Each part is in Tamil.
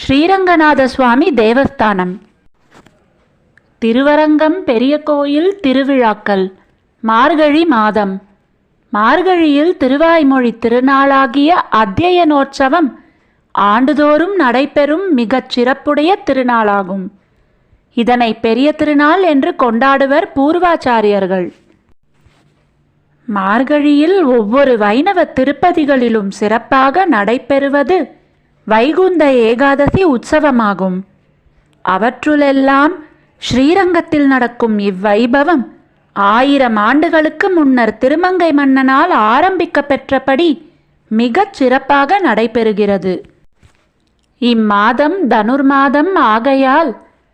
ஸ்ரீரங்கநாத சுவாமி தேவஸ்தானம். திருவரங்கம் பெரிய கோயில் திருவிழாக்கள். மார்கழி மாதம். மார்கழியில் திருவாய்மொழி திருநாளாகிய அத்தியனோற்சவம் ஆண்டுதோறும் நடைபெறும் மிகச் சிறப்புடைய திருநாளாகும். இதனை பெரிய திருநாள் என்று கொண்டாடுவர் பூர்வாச்சாரியர்கள். மார்கழியில் ஒவ்வொரு வைணவ திருப்பதிகளிலும் சிறப்பாக நடைபெறுவது வைகுந்த ஏகாதசி உற்சவமாகும். அவற்றுளெல்லாம் ஸ்ரீரங்கத்தில் நடக்கும் இவ்வைபவம் ஆயிரம் ஆண்டுகளுக்கு முன்னர் திருமங்கை மன்னனால் ஆரம்பிக்க பெற்றபடி மிகச் சிறப்பாக நடைபெறுகிறது. இம்மாதம் தனுர்மாதம் ஆகையால்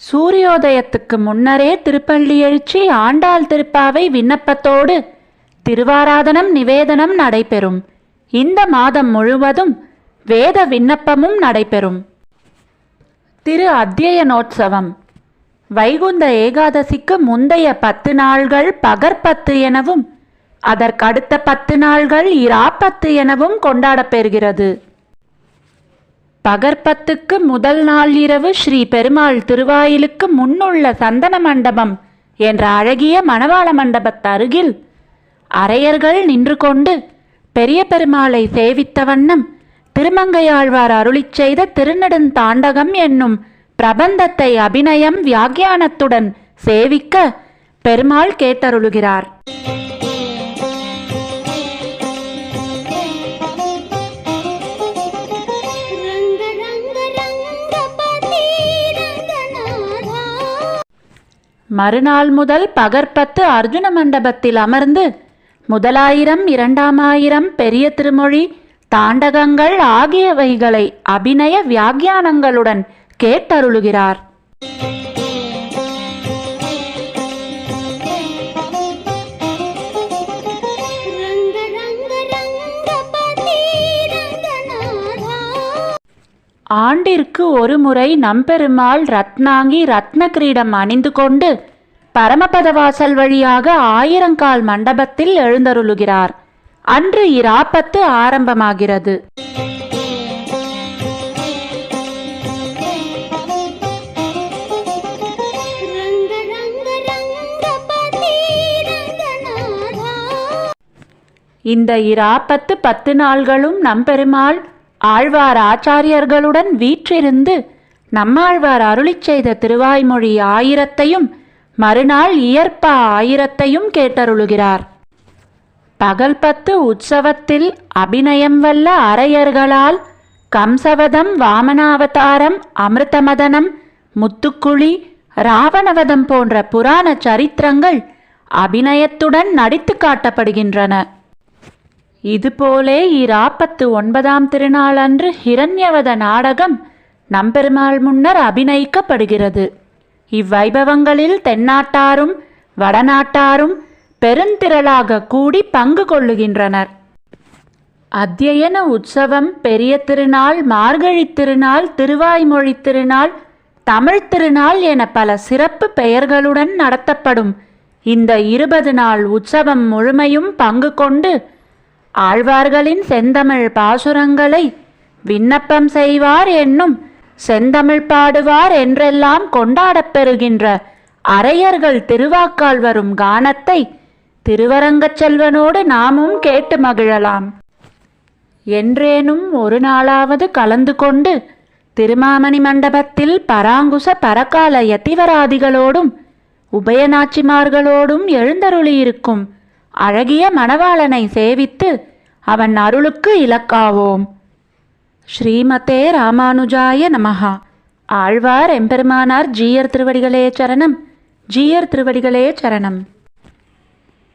சூரியோதயத்துக்கு முன்னரே திருப்பள்ளி எழுச்சி ஆண்டாள் திருப்பாவை விண்ணப்பத்தோடு திருவாராதனம் நிவேதனம் நடைபெறும். இந்த மாதம் முழுவதும் வேத விண்ணப்பமும் நடைபெறும். திரு அத்தியனோற்சவம் வைகுந்த ஏகாதசிக்கு முந்தைய பத்து நாள்கள் பகற்பத்து எனவும் அதற்கடுத்த பத்து நாள்கள் இராப்பத்து எனவும் கொண்டாடப்பெறுகிறது. பகற்பத்துக்கு முதல் நாள் இரவு ஸ்ரீ பெருமாள் திருவாயிலுக்கு முன்னுள்ள சந்தன மண்டபம் என்ற அழகிய மணவாள மண்டபத்தருகில் அரையர்கள் நின்று கொண்டு பெரிய பெருமாளை சேவித்த வண்ணம் திருமங்கையாழ்வார் அருளி செய்த திருநெடுந்தாண்டகம் என்னும் பிரபந்தத்தை அபிநயம் வியாக்கியானத்துடன் சேவிக்க பெருமாள் கேட்டருளுகிறார். மறுநாள் முதல் பகற்பத்து அர்ஜுன மண்டபத்தில் அமர்ந்து முதலாயிரம் இரண்டாம் ஆயிரம் பெரிய திருமொழி தாண்டகங்கள் ஆகியவைகளை அபிநய வியாக்கியானங்களுடன் கேட்டருளுகிறார். ஆண்டிற்கு ஒருமுறை நம்பெருமாள் ரத்னாங்கி ரத்ன கிரீடம் அணிந்து கொண்டு பரமபதவாசல் வழியாக ஆயிரங்கால் மண்டபத்தில் எழுந்தருளுகிறார். அன்று இராப்பத்து ஆரம்பமாகிறது. இந்த இராப்பத்து பத்து நாள்களும் நம்பெருமாள் ஆழ்வார் ஆச்சாரியர்களுடன் வீற்றிருந்து நம்மாழ்வார் அருளி செய்த திருவாய்மொழி ஆயிரத்தையும் மறுநாள் இயற்ப ஆயிரத்தையும் கேட்டருளுகிறார். பகல் பத்து உற்சவத்தில் அபிநயம் வல்ல அரையர்களால் கம்சவதம் வாமனாவதாரம் அமிர்தமதனம் முத்துக்குழி ராவணவதம் போன்ற புராண சரித்திரங்கள் அபிநயத்துடன் நடித்து காட்டப்படுகின்றன. இதுபோலே இராப்பத்து ஒன்பதாம் திருநாள் அன்று ஹிரண்யவத நாடகம் நம்பெருமாள் முன்னர் அபிநயிக்கப்படுகிறது. இவ்வைபவங்களில் தென்னாட்டாரும் வடநாட்டாரும் பெருந்திரளாக கூடி பங்கு கொள்ளுகின்றனர். அத்தியன உற்சவம் பெரிய திருநாள் மார்கழி திருநாள் திருவாய்மொழி திருநாள் தமிழ் திருநாள் என பல சிறப்பு பெயர்களுடன் நடத்தப்படும் இந்த இருபது நாள் உற்சவம் முழுமையும் பங்கு கொண்டு ஆழ்வார்களின் செந்தமிழ் பாசுரங்களை விண்ணப்பம் செய்வார் என்னும் செந்தமிழ் பாடுவார் என்றெல்லாம் கொண்டாடப்பெறுகின்ற அரையர்கள் திருவாக்கால் வரும் கானத்தை திருவரங்கச் செல்வனோடு நாமும் கேட்டு மகிழலாம். என்றேனும் ஒரு நாளாவது கலந்து கொண்டு திருமாமணி மண்டபத்தில் பராங்குச பரகால யதிவராதிகளோடும் உபயநாச்சிமார்களோடும் எழுந்தருளியிருக்கும் அழகிய மணவாளனை சேவித்து அவன் அருளுக்கு இலக்காவோம். ஸ்ரீமதே ராமானுஜாய நமஹா. ஆழ்வார் எம்பெருமானார் ஜீயர் திருவடிகளே சரணம். ஜீயர் திருவடிகளே சரணம்.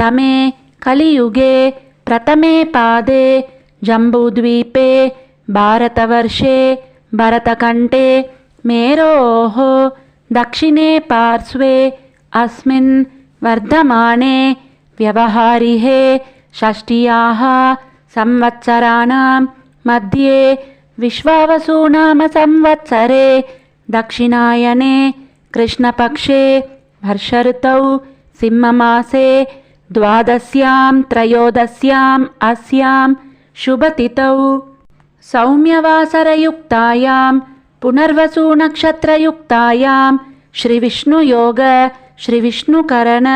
तमे कलियुगे प्रथमे पादे जम्बूद्वीपे भारतवर्षे भरतकण्ठे मेरोः दक्षिणे पार्श्वे अस्मिन् वर्धमाने व्यवहारिहे षष्ट्याः संवत्सराणां मध्ये विश्वावसुनाम संवत्सरे दक्षिणायने कृष्णपक्षे हर्षऋतौ सिंहमासे द्वादश्यां त्रयोदश्याम् अस्यां शुभतिथौ। सौम्यवासरयुक्तायां पुनर्वसुनक्षत्रयुक्तायां श्रीविष्णुयोग श्रीविष्णुकरण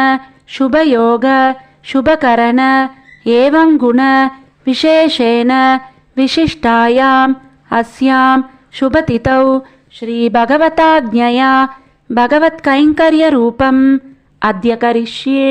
शुभयोग शुभकरण एवं गुण विशेषेण विशिष्टायाम् अस्यां शुभतिथौ। श्रीभगवताज्ञया भगवत्कैङ्कर्यरूपम् अद्य करिष्ये